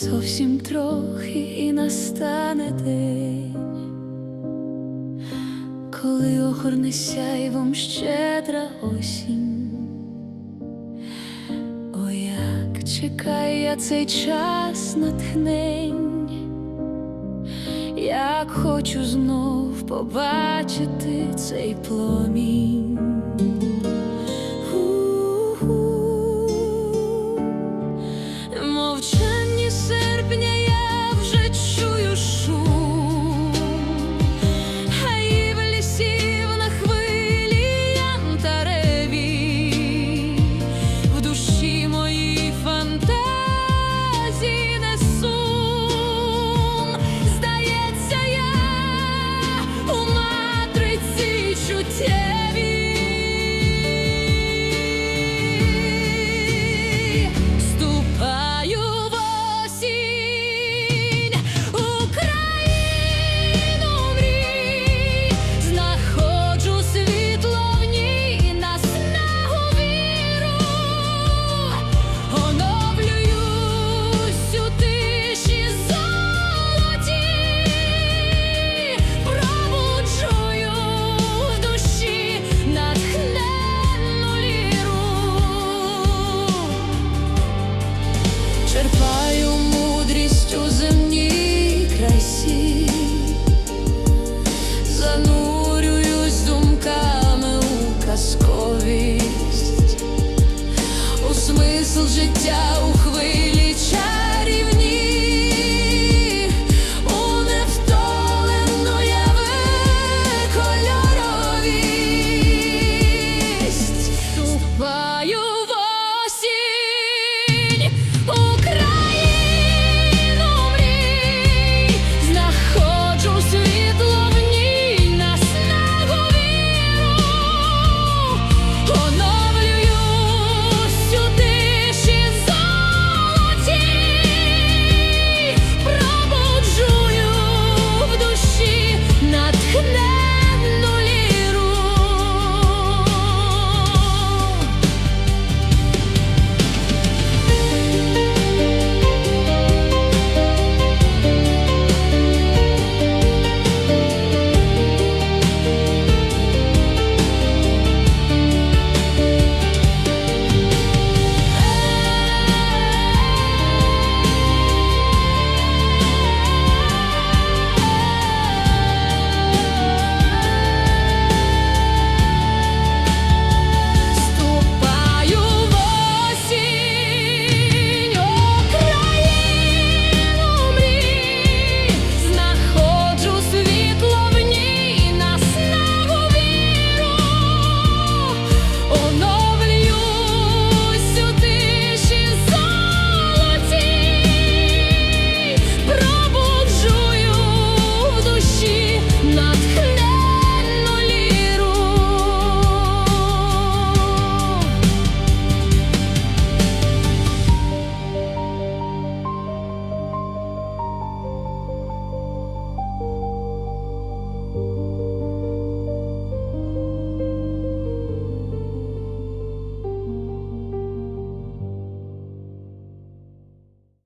Зовсім трохи і настане день, коли охорне сяйвом щедра осінь. О, як чекаю я цей час натхнень, як хочу знов побачити цей пломінь.